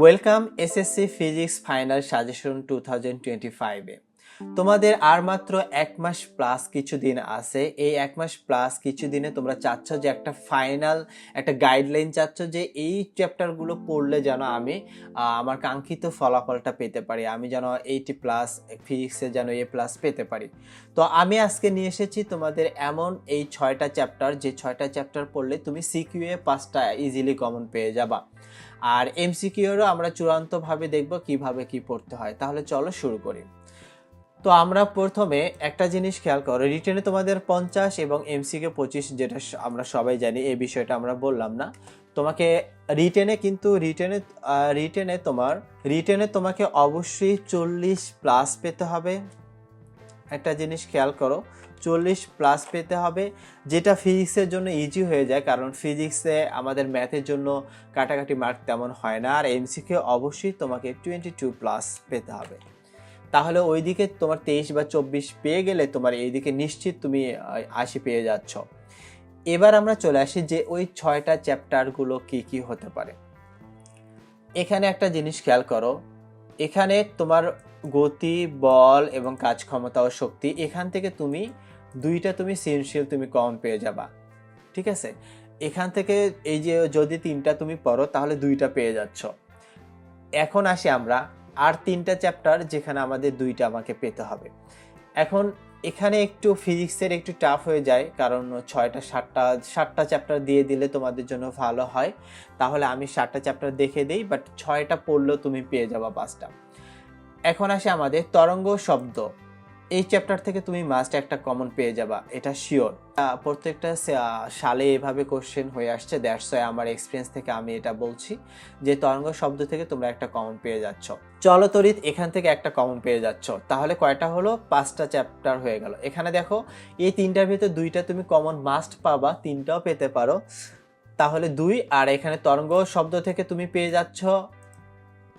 Welcome SSC physics final suggestion two thousand twenty ফাইভে তোমাদের আর মাত্র এক মাস প্লাস কিছু দিন আছে। এই এক মাস প্লাস কিছু দিনে তোমরা চাচ্ছ যে একটা ফাইনাল একটা গাইডলাইন চাচ্ছ যে এই চ্যাপ্টারগুলো পড়লে যেন আমি আমার কাঙ্ক্ষিত ফলাফলটা পেতে পারি, আমি যেন এইটি প্লাস ফিজিক্সে যেন এ প্লাস পেতে পারি। তো আমি আজকে নিয়ে এসেছি তোমাদের এমন এই ছয়টা চ্যাপ্টার যে ছয়টা চ্যাপ্টার পড়লে তুমি সিকিউএ পাঁচটা ইজিলি কমন পেয়ে যাবা। আর এমসিকিউরও আমরা চূড়ান্তভাবে দেখব কীভাবে কি পড়তে হয়। তাহলে চলো শুরু করি। তো আমরা প্রথমে একটা জিনিস খেয়াল করো, রিটেনে তোমাদের পঞ্চাশ এবং এমসিকে পঁচিশ যেটা আমরা সবাই জানি, এই বিষয়টা আমরা বললাম না। তোমাকে রিটেনে কিন্তু রিটেনে রিটেনে তোমার, রিটেনে তোমাকে অবশ্যই চল্লিশ প্লাস পেতে হবে। একটা জিনিস খেয়াল করো, চল্লিশ প্লাস পেতে হবে, যেটা ফিজিক্সের জন্য ইজি হয়ে যায়, কারণ ফিজিক্সে আমাদের ম্যাথের জন্য কাটাকাটি মার্ক তেমন হয় না। আর এমসিকে অবশ্যই তোমাকে টোয়েন্টি টু প্লাস পেতে হবে। তাহলে ওইদিকে তোমার তেইশ বা চব্বিশ পেয়ে গেলে তোমার এইদিকে নিশ্চিত তুমি আশি পেয়ে যাচ্ছ। এবার আমরা চলে আসি যে ওই ছয়টা চ্যাপ্টারগুলো কি কি হতে পারে। এখানে একটা জিনিস খেয়াল করো, এখানে তোমার গতি, বল এবং কাজ ক্ষমতা ও শক্তি, এখান থেকে তুমি, দুইটা তুমি সৃজনশীল, তুমি কম পেয়ে যাবা। ঠিক আছে? এখান থেকে এই যে যদি তিনটা তুমি পড়ো, তাহলে দুইটা পেয়ে যাচ্ছ। এখন আসি আমরা আর তিনটা চ্যাপ্টার যেখানে আমাদের দুইটা আমাকে পেতে হবে। এখন এখানে একটু ফিজিক্সের একটু টাফ হয়ে যায়, কারণ ছয়টা, সাতটা সাতটা চ্যাপ্টার দিয়ে দিলে তোমাদের জন্য ভালো হয়। তাহলে আমি সাতটা চ্যাপ্টার দেখে দিই বাট ছয়টা পড়লেও তুমি পেয়ে যাবা পাঁচটা। এখন আসে আমাদের তরঙ্গ শব্দ। এই চ্যাপ্টার থেকে তুমি মাস্ট একটা কমন পেয়ে যাবা, এটা শিওর প্রত্যেকটা সালে এভাবে কোশ্চেন হয়ে আসছে দ্যাটস ওয়াই আমার এক্সপিরিয়েন্স থেকে আমি এটা বলছি, যে তরঙ্গ শব্দ থেকে তোমরা একটা কমন পেয়ে যাচ্ছ। চলতরিত এখান থেকে একটা কমন পেয়ে যাচ্ছ। তাহলে কয়টা হলো? পাঁচটা চ্যাপ্টার হয়ে গেল। এখানে দেখো, এই তিনটার ভিতরে দুইটা তুমি কমন মাস্ট পাবা, তিনটাও পেতে পারো। তাহলে দুই, আর এখানে তরঙ্গ শব্দ থেকে তুমি পেয়ে যাচ্ছ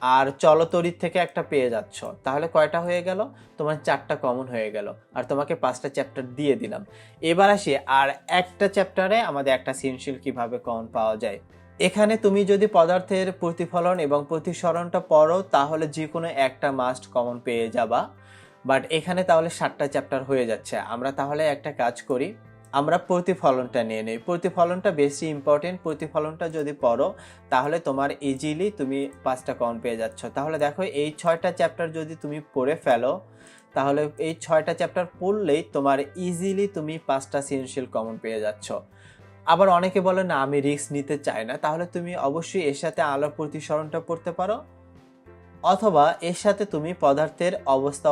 আর চলতরিত থেকে একটা পেয়ে যাচ্ছ। তাহলে কয়টা হয়ে গেল? তোমার চারটা কমন হয়ে গেল। আর তোমাকে পাঁচটা চ্যাপ্টার দিয়ে দিলাম। এবার আসি, আর একটা চ্যাপ্টারে আমাদের একটা সৃজনশীল কীভাবে কমন পাওয়া যায়। এখানে তুমি যদি পদার্থের প্রতিফলন এবং প্রতিসরণটা পড়ো, তাহলে যে কোনো একটা মাস্ট কমন পেয়ে যাবা। বাট এখানে তাহলে সাতটা চ্যাপ্টার হয়ে যাচ্ছে। আমরা তাহলে একটা কাজ করি। আমরা প্রতিফলনটা নিয়ে নিই। প্রতিফলনটা বেশি ইম্পর্টেন্ট প্রতিফলনটা যদি পড়ো, তাহলে তোমার ইজিলি তুমি পাঁচটা কমন পেয়ে যাচ্ছ। তাহলে দেখো, এই ছয়টা চ্যাপ্টার যদি তুমি পড়ে ফেলো, তাহলে এই ছয়টা চ্যাপ্টার পড়লেই তোমার ইজিলি তুমি পাঁচটা সৃজনশীল কমন পেয়ে যাচ্ছ। আবার অনেকে বলে, না, আমি রিস্ক নিতে চাই না। তাহলে তুমি অবশ্যই এর সাথে আলো প্রতিসরণটা পড়তে পারো। অথবা এর সাথে তুমি পদার্থের অবস্থা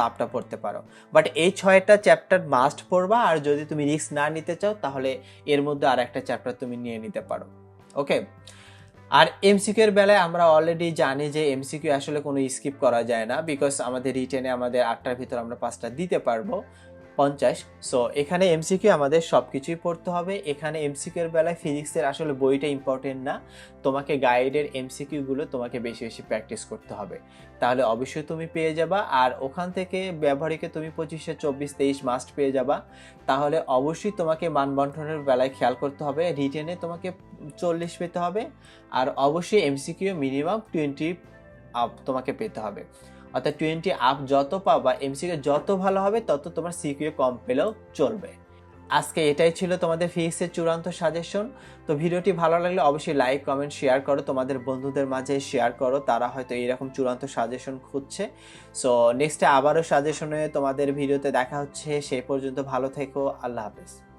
তাপটা পড়তে পারো। বাট এই ছয়টা চ্যাপ্টার মাস্ট পড়বা, আর যদি তুমি রিস্ক না নিতে চাও, তাহলে এর মধ্যে আর একটা চ্যাপ্টার তুমি নিয়ে নিতে পারো। ওকে আর এমসিকিউ এর বেলায় আমরা অলরেডি জানি যে এমসিকিউ আসলে কোনো স্কিপ করা যায় না বিকজ আমাদের রিটেনে আমাদের আটটার ভিতর আমরা পাঁচটা দিতে পারব। পঞ্চাশ। সো এখানে এমসিকিউ আমাদের সব কিছুই পড়তে হবে। এখানে এমসিকিউ এর বেলায় ফিজিক্সের আসলে বইটা ইম্পর্টেন্ট না। তোমাকে গাইডের এমসিকিউগুলো তোমাকে বেশি বেশি প্র্যাকটিস করতে হবে। তাহলে অবশ্যই তুমি পেয়ে যাবা। আর ওখান থেকে ব্যবহারিকে তুমি পঁচিশে, চব্বিশ, তেইশ মাস্ট পেয়ে যাবা। তাহলে অবশ্যই তোমাকে মানবন্টনের বেলায় খেয়াল করতে হবে। রিটেনে তোমাকে চল্লিশ পেতে হবে। আর অবশ্যই এমসিকিউ মিনিমাম টোয়েন্টি তোমাকে পেতে হবে। অর্থাৎ টোয়েন্টি আপ যত পাবা এমসিকিউ যত ভালো হবে, তত তোমার সিকিউ কম পেলেও চলবে। আজকে এটাই ছিল তোমাদের ফিজিক্সের চূড়ান্ত সাজেশন তো ভিডিওটি ভালো লাগলে অবশ্যই লাইক কমেন্ট শেয়ার করো। তোমাদের বন্ধুদের মাঝে শেয়ার করো, তারা হয়তো এরকম চূড়ান্ত সাজেশন খুঁজছে। সো নেক্সটে আবারও সাজেশনে তোমাদের ভিডিওতে দেখা হচ্ছে। সেই পর্যন্ত ভালো থেকো। আল্লাহ হাফেজ।